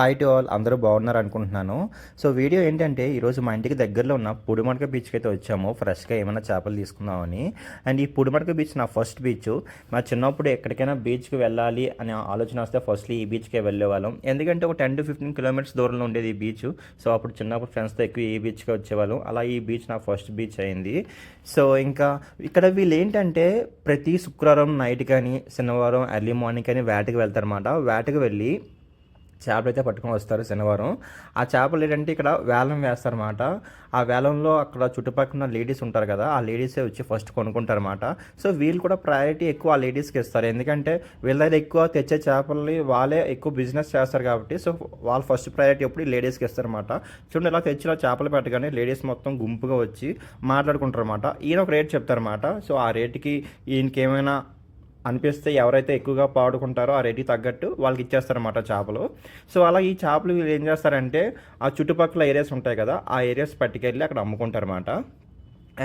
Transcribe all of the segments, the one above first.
Hi to all అందరూ బాగున్నారు అనుకుంటున్నాను. సో వీడియో ఏంటంటే ఈరోజు మా ఇంటికి దగ్గరలో ఉన్న పుడిమడక బీచ్కి అయితే వచ్చాము. ఫ్రెష్గా ఏమైనా చేపలు తీసుకుందామని. అండ్ ఈ పుడిమడక బీచ్ నా ఫస్ట్ బీచ్ మా చిన్నప్పుడు ఎక్కడికైనా బీచ్కి వెళ్ళాలి అనే ఆలోచన వస్తే ఫస్ట్లీ ఈ బీచ్కే వెళ్ళేవాళ్ళం. ఎందుకంటే ఒక టెన్ టు ఫిఫ్టీన్ కిలోమీటర్స్ దూరంలో ఉండేది ఈ బీచ్ సో అప్పుడు చిన్నప్పుడు ఫ్రెండ్స్తో ఎక్కువ ఈ బీచ్కి వచ్చేవాళ్ళం. అలా ఈ బీచ్ నా ఫస్ట్ బీచ్ అయింది. సో ఇంకా ఇక్కడ వీళ్ళు ఏంటంటే ప్రతి శుక్రవారం నైట్ కానీ శనివారం ఎర్లీ మార్నింగ్ కానీ వేటకి వెళ్తారన్నమాట. వేటకి వెళ్ళి చేపలు అయితే పట్టుకొని వస్తారు శనివారం. ఆ చేపలు ఏంటంటే ఇక్కడ వేలం వేస్తారన్నమాట. ఆ వేలంలో అక్కడ చుట్టుపక్కల లేడీస్ ఉంటారు కదా ఆ లేడీసే వచ్చి ఫస్ట్ కొనుక్కుంటారన్నమాట. సో వీళ్ళు కూడా ప్రయారిటీ ఎక్కువ ఆ లేడీస్కి ఇస్తారు. ఎందుకంటే వీళ్ళ దగ్గర ఎక్కువ తెచ్చే చేపలని వాళ్ళే ఎక్కువ బిజినెస్ చేస్తారు కాబట్టి సో వాళ్ళు ఫస్ట్ ప్రయారిటీ ఎప్పుడు ఈ లేడీస్కి ఇస్తారన్నమాట. చూడండి ఇలా తెచ్చిన చేపలు పెట్టగానే లేడీస్ మొత్తం గుంపుగా వచ్చి మాట్లాడుకుంటారు అనమాట ఈయన ఒక రేట్ చెప్తారన్నమాట. సో ఆ రేట్కి ఈయనకి ఏమైనా అనిపిస్తే ఎవరైతే ఎక్కువగా పాడుకుంటారో ఆ రేటుకి తగ్గట్టు వాళ్ళకి ఇచ్చేస్తారన్నమాట చేపలు. సో అలా ఈ చేపలు వీళ్ళు ఏం చేస్తారంటే ఆ చుట్టుపక్కల ఏరియాస్ ఉంటాయి కదా ఆ ఏరియాస్ పట్టుకెళ్ళి అక్కడ అమ్ముకుంటారన్నమాట.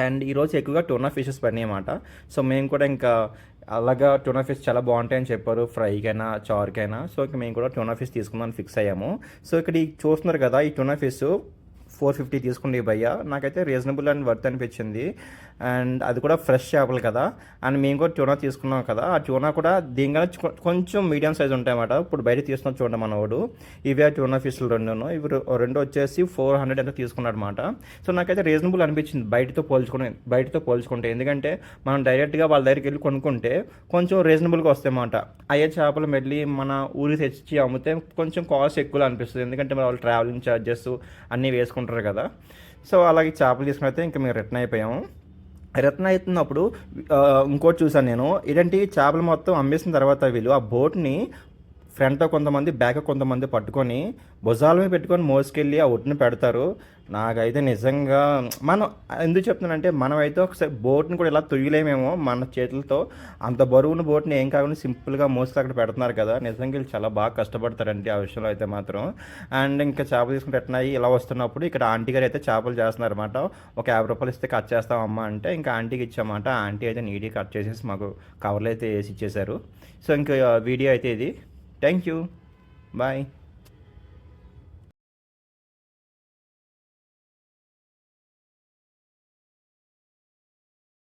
అండ్ ఈరోజు ఎక్కువగా టూనా ఫిషెస్ పడినాయి అన్నమాట సో మేము కూడా ఇంకా అలాగా టూనా ఫిష్ చాలా బాగుంటాయని చెప్పారు ఫ్రైకైనా చారుకైనా. సో ఇక మేము కూడా టూనా ఫిష్ తీసుకుందామని ఫిక్స్ అయ్యాము. సో ఇక్కడ ఈ చూస్తున్నారు కదా ఈ టూనా ఫిష్ ఫోర్ ఫిఫ్టీ తీసుకుండే భయ్య. నాకైతే రీజనబుల్ అండ్ వర్త్ అనిపించింది. అండ్ అది కూడా ఫ్రెష్ చేపలు కదా. అండ్ మేము కూడా ట్యూనా తీసుకున్నాం కదా. ఆ ట్యూనా కూడా దీనికన్నా కొంచెం మీడియం సైజ్ ఉంటాయన్నమాట. ఇప్పుడు బయట తీసుకున్న చూడండి మనవాడు ఇవే ట్యూనా ఫిష్లు రెండును. ఇవి రెండు వచ్చేసి ఫోర్ హండ్రెడ్ ఎంత తీసుకున్నాడు అనమాట సో నాకైతే రీజనబుల్ అనిపించింది బయటతో పోల్చుకుని బయటతో పోల్చుకుంటే. ఎందుకంటే మనం డైరెక్ట్గా వాళ్ళ దగ్గరికి వెళ్ళి కొనుక్కుంటే కొంచెం రీజనబుల్గా వస్తాయన్నమాట. అయ్యే చేపలు మళ్ళీ మన ఊరికి తెచ్చి అమ్మితే కొంచెం కాస్ట్ ఎక్కువ అనిపిస్తుంది. ఎందుకంటే వాళ్ళు ట్రావెలింగ్ ఛార్జెస్ అన్నీ వేసుకుంటారు కదా. సో అలాగే చేపలు తీసుకుని అయితే ఇంకా మేము రిటర్న్ అయిపోయాము. రిటర్న్ అవుతున్నప్పుడు ఇంకోటి చూసాను నేను. ఇలాంటి చేపలు మొత్తం అమ్మేసిన తర్వాత వీళ్ళు ఆ బోట్ని ఫ్రంట్ కొంతమంది బ్యాక్ కొంతమంది పట్టుకొని భుజాల మీద పెట్టుకొని మోసుకెళ్ళి ఆ ఒడ్డును పెడతారు. నాకైతే నిజంగా మనం ఎందుకు చెప్తున్నానంటే మనమైతే ఒకసారి బోట్ని కూడా ఇలా తొయ్యలేమేమో మన చేతులతో. అంత బరువున బోట్ని ఏం కాకుండా సింపుల్గా మోసుకు అక్కడ పెడుతున్నారు కదా. నిజంగా వీళ్ళు చాలా బాగా కష్టపడతారండి ఆ విషయంలో అయితే మాత్రం. అండ్ ఇంకా చేపలు తీసుకుని పెట్టినాయి ఇలా వస్తున్నప్పుడు ఇక్కడ ఆంటీ గారు అయితే చేపలు చేస్తున్నారు అనమాట ఒక యాభై రూపాయలు ఇస్తే కట్ చేస్తామమ్మా అంటే ఇంకా ఆంటీకి ఇచ్చామంట ఆంటీ అయితే నీట్గా కట్ చేసేసి మాకు కవర్లు అయితే వేసి ఇచ్చేశారు. సో ఇంకా వీడియో అయితే ఇది. Thank you. Bye.